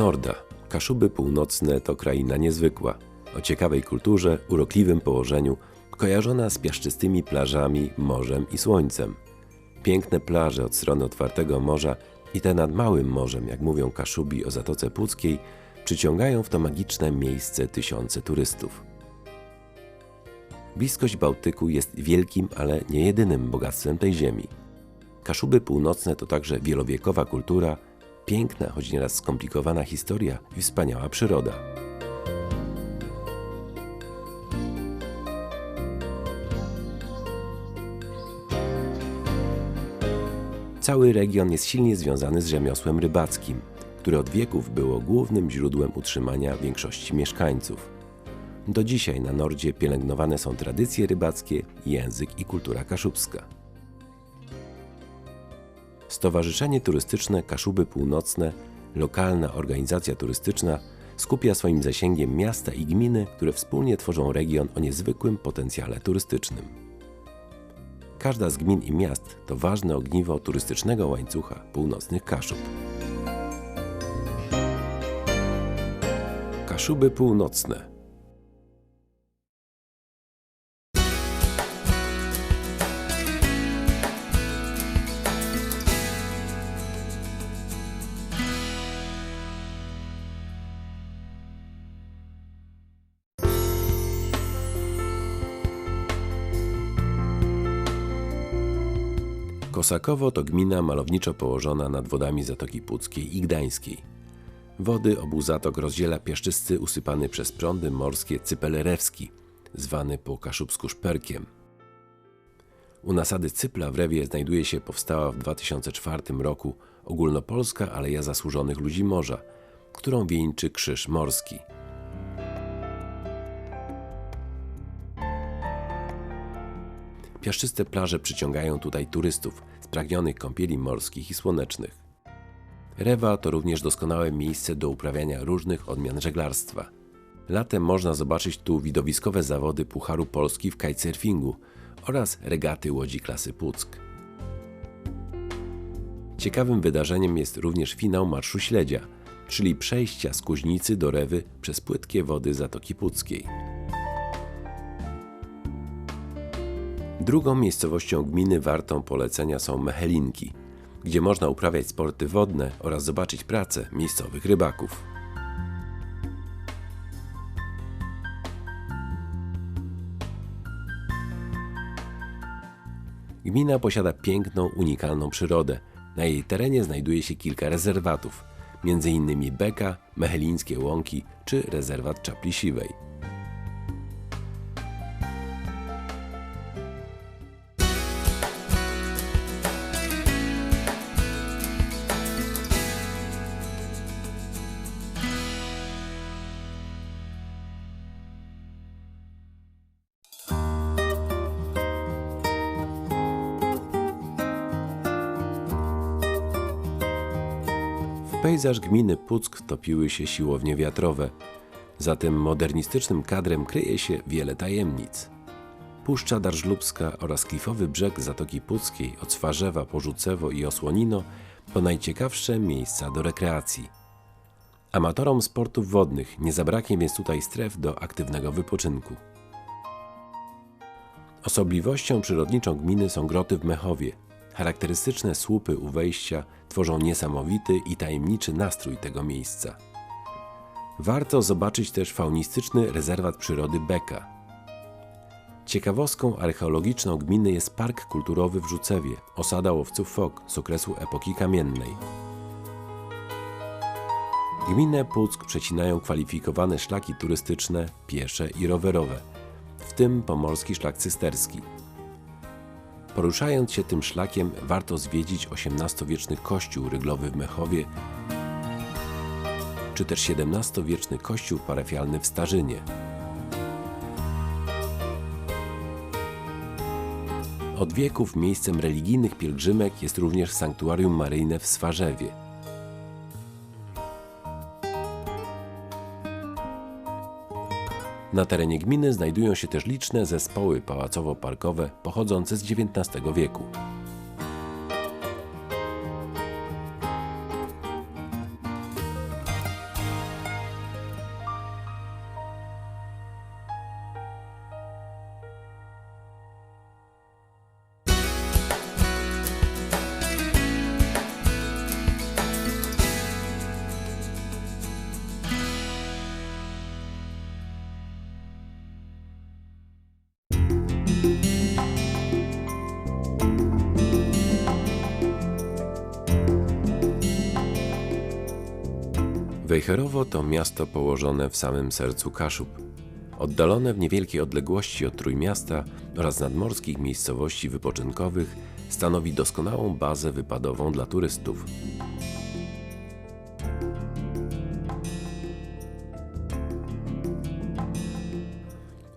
Norda, Kaszuby Północne to kraina niezwykła. O ciekawej kulturze, urokliwym położeniu, kojarzona z piaszczystymi plażami, morzem i słońcem. Piękne plaże od strony otwartego morza i te nad Małym Morzem, jak mówią Kaszubi o Zatoce Puckiej, przyciągają w to magiczne miejsce tysiące turystów. Bliskość Bałtyku jest wielkim, ale nie jedynym bogactwem tej ziemi. Kaszuby Północne to także wielowiekowa kultura, piękna, choć nieraz skomplikowana historia i wspaniała przyroda. Cały region jest silnie związany z rzemiosłem rybackim, które od wieków było głównym źródłem utrzymania większości mieszkańców. Do dzisiaj na Nordzie pielęgnowane są tradycje rybackie, język i kultura kaszubska. Stowarzyszenie Turystyczne Kaszuby Północne, lokalna organizacja turystyczna, skupia swoim zasięgiem miasta i gminy, które wspólnie tworzą region o niezwykłym potencjale turystycznym. Każda z gmin i miast to ważne ogniwo turystycznego łańcucha północnych Kaszub. Kaszuby Północne Kosakowo to gmina malowniczo położona nad wodami Zatoki Puckiej i Gdańskiej. Wody obu zatok rozdziela piaszczysty usypany przez prądy morskie Cypelerewski, zwany po kaszubsku szperkiem. U nasady Cypla w Rewie znajduje się powstała w 2004 roku ogólnopolska Aleja Zasłużonych Ludzi Morza, którą wieńczy krzyż morski – Piaszczyste plaże przyciągają tutaj turystów spragnionych kąpieli morskich i słonecznych. Rewa to również doskonałe miejsce do uprawiania różnych odmian żeglarstwa. Latem można zobaczyć tu widowiskowe zawody Pucharu Polski w kitesurfingu oraz regaty łodzi klasy Puck. Ciekawym wydarzeniem jest również finał Marszu Śledzia, czyli przejścia z Kuźnicy do Rewy przez płytkie wody Zatoki Puckiej. Drugą miejscowością gminy wartą polecenia są Mechelinki, gdzie można uprawiać sporty wodne oraz zobaczyć pracę miejscowych rybaków. Gmina posiada piękną, unikalną przyrodę. Na jej terenie znajduje się kilka rezerwatów, m.in. Beka, Mechelińskie Łąki czy rezerwat Czapli Siwej. Pejzaż gminy Puck topiły się siłownie wiatrowe. Za tym modernistycznym kadrem kryje się wiele tajemnic. Puszcza Darżlubska oraz klifowy brzeg Zatoki Puckiej od Swarzewa, Porzucewo i Osłonino to najciekawsze miejsca do rekreacji. Amatorom sportów wodnych nie zabraknie więc tutaj stref do aktywnego wypoczynku. Osobliwością przyrodniczą gminy są groty w Mechowie, Charakterystyczne słupy u wejścia tworzą niesamowity i tajemniczy nastrój tego miejsca. Warto zobaczyć też faunistyczny rezerwat przyrody Beka. Ciekawostką archeologiczną gminy jest Park Kulturowy w Rzucewie, osada łowców fok z okresu epoki kamiennej. Gminę Puck przecinają kwalifikowane szlaki turystyczne, piesze i rowerowe, w tym pomorski szlak cysterski. Poruszając się tym szlakiem, warto zwiedzić XVIII-wieczny kościół ryglowy w Mechowie, czy też XVII-wieczny kościół parafialny w Starzynie. Od wieków miejscem religijnych pielgrzymek jest również sanktuarium maryjne w Swarzewie. Na terenie gminy znajdują się też liczne zespoły pałacowo-parkowe pochodzące z XIX wieku. Wejherowo to miasto położone w samym sercu Kaszub. Oddalone w niewielkiej odległości od Trójmiasta oraz nadmorskich miejscowości wypoczynkowych stanowi doskonałą bazę wypadową dla turystów.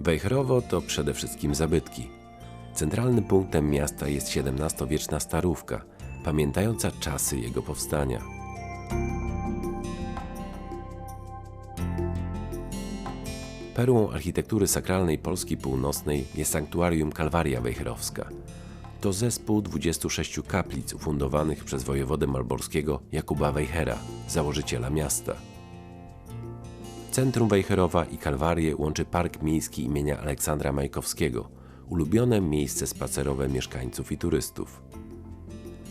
Wejherowo to przede wszystkim zabytki. Centralnym punktem miasta jest XVII-wieczna starówka, pamiętająca czasy jego powstania. Perłą architektury sakralnej Polski Północnej jest sanktuarium Kalwaria Wejherowska. To zespół 26 kaplic ufundowanych przez wojewodę malborskiego Jakuba Wejhera, założyciela miasta. Centrum Wejherowa i Kalwarię łączy Park Miejski imienia Aleksandra Majkowskiego, ulubione miejsce spacerowe mieszkańców i turystów.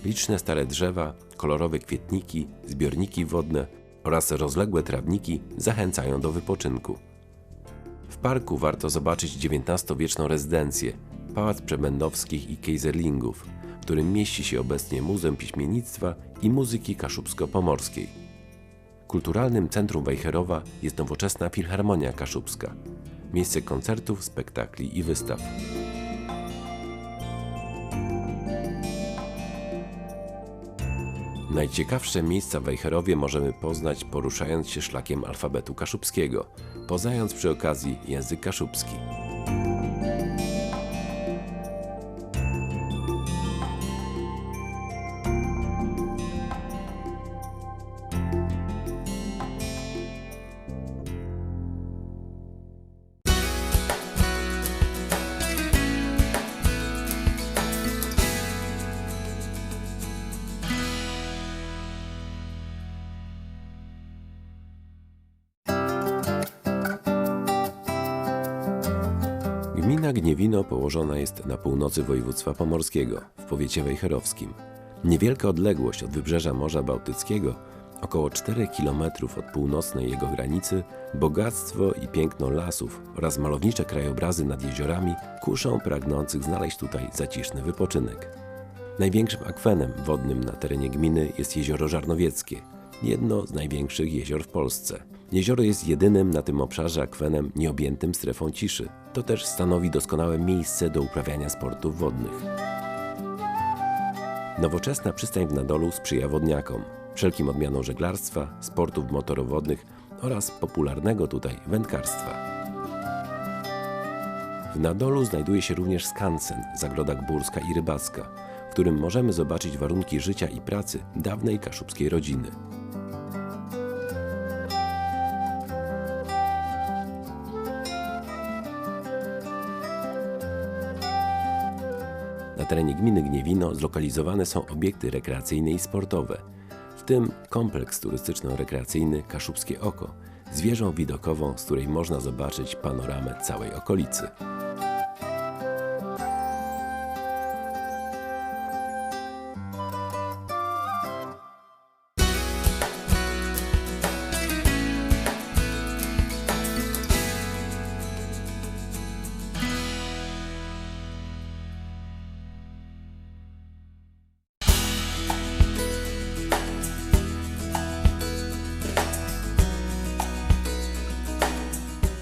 Liczne stare drzewa, kolorowe kwietniki, zbiorniki wodne oraz rozległe trawniki zachęcają do wypoczynku. Parku warto zobaczyć XIX-wieczną rezydencję, Pałac Przebędowskich i Kejzerlingów, w którym mieści się obecnie Muzeum Piśmiennictwa i Muzyki Kaszubsko-Pomorskiej. Kulturalnym centrum Wejherowa jest nowoczesna Filharmonia Kaszubska, miejsce koncertów, spektakli i wystaw. Najciekawsze miejsca w Wejherowie możemy poznać poruszając się szlakiem alfabetu kaszubskiego, poznając przy okazji język kaszubski. Gmina Gniewino położona jest na północy województwa pomorskiego, w powiecie wejherowskim. Niewielka odległość od wybrzeża Morza Bałtyckiego, około 4 km od północnej jego granicy, bogactwo i piękno lasów oraz malownicze krajobrazy nad jeziorami kuszą pragnących znaleźć tutaj zaciszny wypoczynek. Największym akwenem wodnym na terenie gminy jest jezioro Żarnowieckie, jedno z największych jezior w Polsce. Jezioro jest jedynym na tym obszarze akwenem nieobjętym strefą ciszy. To też stanowi doskonałe miejsce do uprawiania sportów wodnych. Nowoczesna przystań w Nadolu sprzyja wodniakom, wszelkim odmianom żeglarstwa, sportów motorowodnych oraz popularnego tutaj wędkarstwa. W Nadolu znajduje się również skansen, zagroda górska i rybacka, w którym możemy zobaczyć warunki życia i pracy dawnej kaszubskiej rodziny. Terenie gminy Gniewino zlokalizowane są obiekty rekreacyjne i sportowe, w tym kompleks turystyczno-rekreacyjny Kaszubskie Oko z wieżą widokową, z której można zobaczyć panoramę całej okolicy.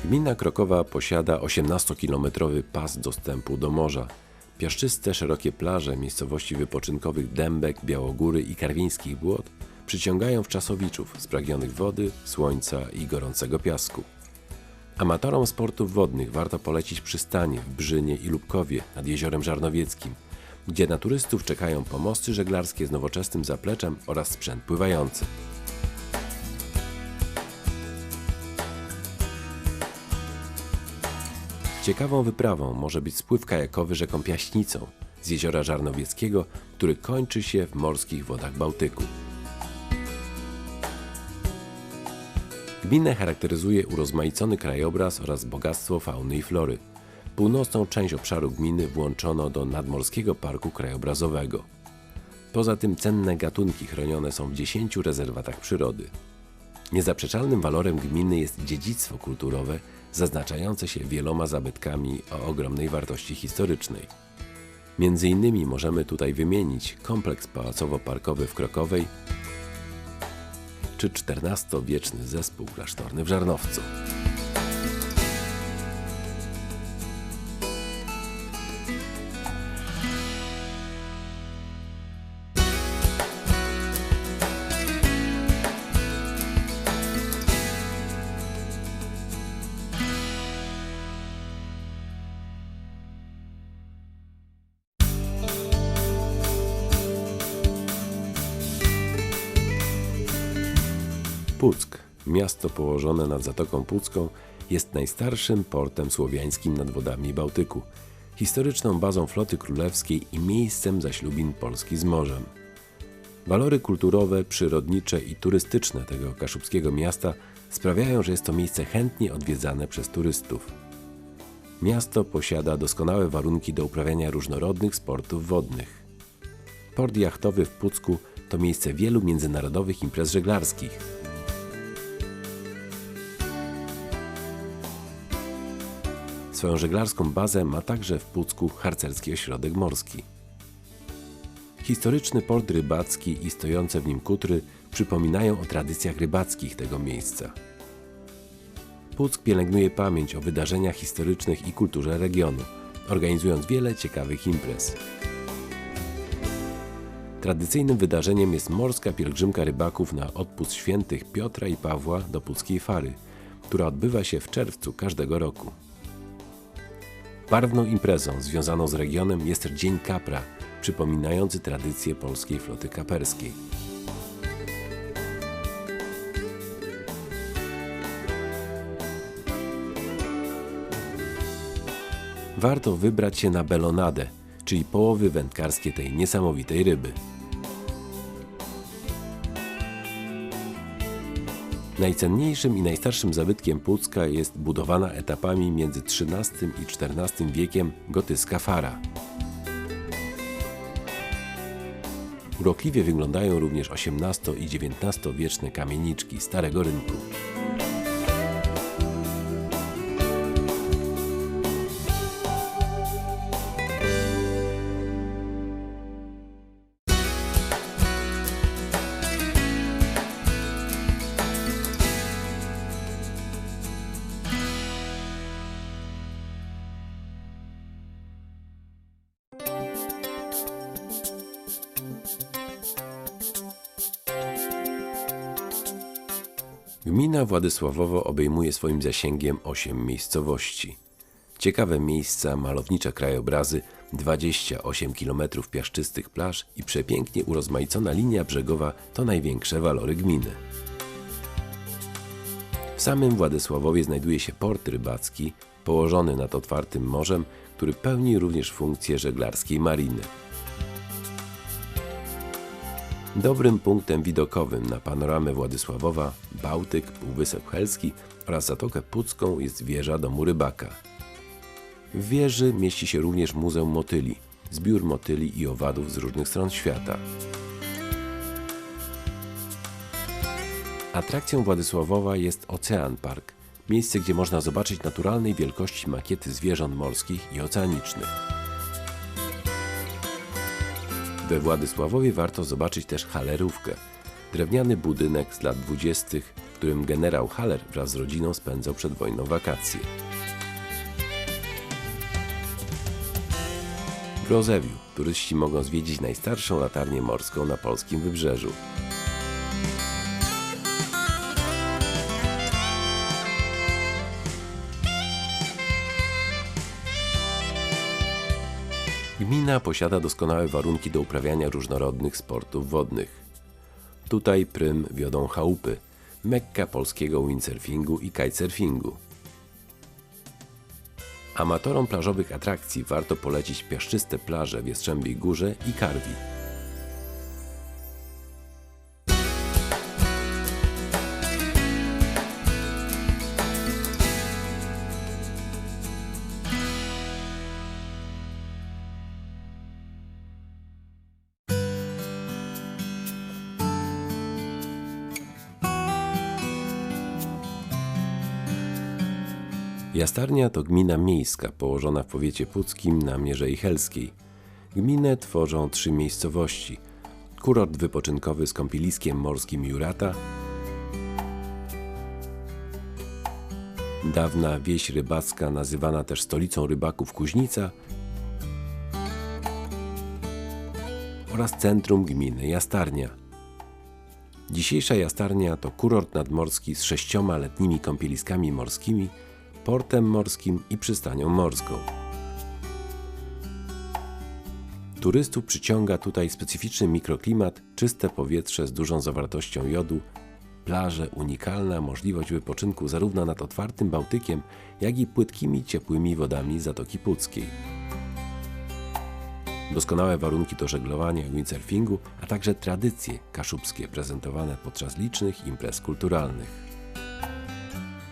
Gmina Krokowa posiada 18-kilometrowy pas dostępu do morza. Piaszczyste, szerokie plaże miejscowości wypoczynkowych Dębek, Białogóry i Karwińskich Błot przyciągają wczasowiczów spragnionych wody, słońca i gorącego piasku. Amatorom sportów wodnych warto polecić przystanie w Brzynie i Lubkowie nad Jeziorem Żarnowieckim, gdzie na turystów czekają pomosty żeglarskie z nowoczesnym zapleczem oraz sprzęt pływający. Ciekawą wyprawą może być spływ kajakowy rzeką Piaśnicą z jeziora Żarnowieckiego, który kończy się w morskich wodach Bałtyku. Gminę charakteryzuje urozmaicony krajobraz oraz bogactwo fauny i flory. Północną część obszaru gminy włączono do Nadmorskiego Parku Krajobrazowego. Poza tym cenne gatunki chronione są w 10 rezerwatach przyrody. Niezaprzeczalnym walorem gminy jest dziedzictwo kulturowe, zaznaczające się wieloma zabytkami o ogromnej wartości historycznej. Między innymi możemy tutaj wymienić kompleks pałacowo-parkowy w Krokowej, czy XIV-wieczny zespół klasztorny w Żarnowcu. Puck, miasto położone nad Zatoką Pucką, jest najstarszym portem słowiańskim nad wodami Bałtyku, historyczną bazą floty królewskiej i miejscem zaślubin Polski z morzem. Walory kulturowe, przyrodnicze i turystyczne tego kaszubskiego miasta sprawiają, że jest to miejsce chętnie odwiedzane przez turystów. Miasto posiada doskonałe warunki do uprawiania różnorodnych sportów wodnych. Port jachtowy w Pucku to miejsce wielu międzynarodowych imprez żeglarskich. Swoją żeglarską bazę ma także w Pucku harcerski ośrodek morski. Historyczny port rybacki i stojące w nim kutry przypominają o tradycjach rybackich tego miejsca. Puck pielęgnuje pamięć o wydarzeniach historycznych i kulturze regionu, organizując wiele ciekawych imprez. Tradycyjnym wydarzeniem jest morska pielgrzymka rybaków na odpust świętych Piotra i Pawła do Puckiej Fary, która odbywa się w czerwcu każdego roku. Barwną imprezą związaną z regionem jest Dzień Kapra, przypominający tradycję polskiej floty kaperskiej. Warto wybrać się na belonadę, czyli połowy wędkarskie tej niesamowitej ryby. Najcenniejszym i najstarszym zabytkiem Pucka jest budowana etapami między XIII i XIV wiekiem gotycka fara. Urokliwie wyglądają również XVIII i XIX wieczne kamieniczki Starego Rynku. Gmina Władysławowo obejmuje swoim zasięgiem 8 miejscowości. Ciekawe miejsca, malownicze krajobrazy, 28 km piaszczystych plaż i przepięknie urozmaicona linia brzegowa to największe walory gminy. W samym Władysławowie znajduje się port rybacki, położony nad otwartym morzem, który pełni również funkcję żeglarskiej mariny. Dobrym punktem widokowym na panoramę Władysławowa, Bałtyk, Półwysep Helski oraz Zatokę Pucką jest wieża domu rybaka. W wieży mieści się również Muzeum Motyli, zbiór motyli i owadów z różnych stron świata. Atrakcją Władysławowa jest Ocean Park, miejsce gdzie można zobaczyć naturalnej wielkości makiety zwierząt morskich i oceanicznych. We Władysławowie warto zobaczyć też Halerówkę, drewniany budynek z lat 20., w którym generał Haller wraz z rodziną spędzał przed wojną wakacje. W Rozewiu turyści mogą zwiedzić najstarszą latarnię morską na polskim wybrzeżu. Gmina posiada doskonałe warunki do uprawiania różnorodnych sportów wodnych. Tutaj prym wiodą chałupy, mekka polskiego windsurfingu i kitesurfingu. Amatorom plażowych atrakcji warto polecić piaszczyste plaże w Jastrzębiej Górze i Karwi. Piastarnia to gmina miejska położona w powiecie puckim na Mierzei Helskiej. Gminę tworzą trzy miejscowości. Kurort wypoczynkowy z kąpieliskiem morskim Jurata, dawna wieś rybacka nazywana też stolicą rybaków Kuźnica oraz centrum gminy Jastarnia. Dzisiejsza Jastarnia to kurort nadmorski z sześcioma letnimi kąpieliskami morskimi – portem morskim i przystanią morską. Turystów przyciąga tutaj specyficzny mikroklimat, czyste powietrze z dużą zawartością jodu, plaże, unikalna możliwość wypoczynku zarówno nad otwartym Bałtykiem, jak i płytkimi, ciepłymi wodami Zatoki Puckiej. Doskonałe warunki do żeglowania i windsurfingu, a także tradycje kaszubskie prezentowane podczas licznych imprez kulturalnych.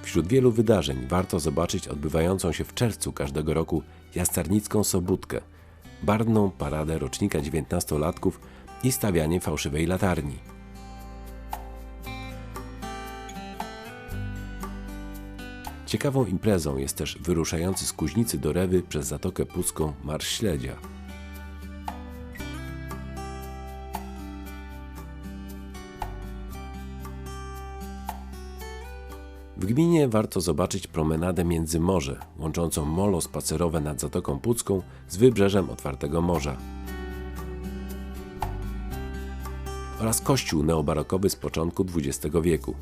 Wśród wielu wydarzeń warto zobaczyć odbywającą się w czerwcu każdego roku Jastarnicką Sobótkę, barwną paradę rocznika 19-latków i stawianie fałszywej latarni. Ciekawą imprezą jest też wyruszający z Kuźnicy do Rewy przez Zatokę Pucką Marsz Śledzia. Gminie warto zobaczyć promenadę między morze, łączącą molo spacerowe nad Zatoką Pucką z wybrzeżem otwartego morza. Oraz kościół neobarokowy z początku XX wieku.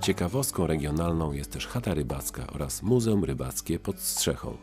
Ciekawostką regionalną jest też chata rybacka oraz Muzeum Rybackie pod Strzechą.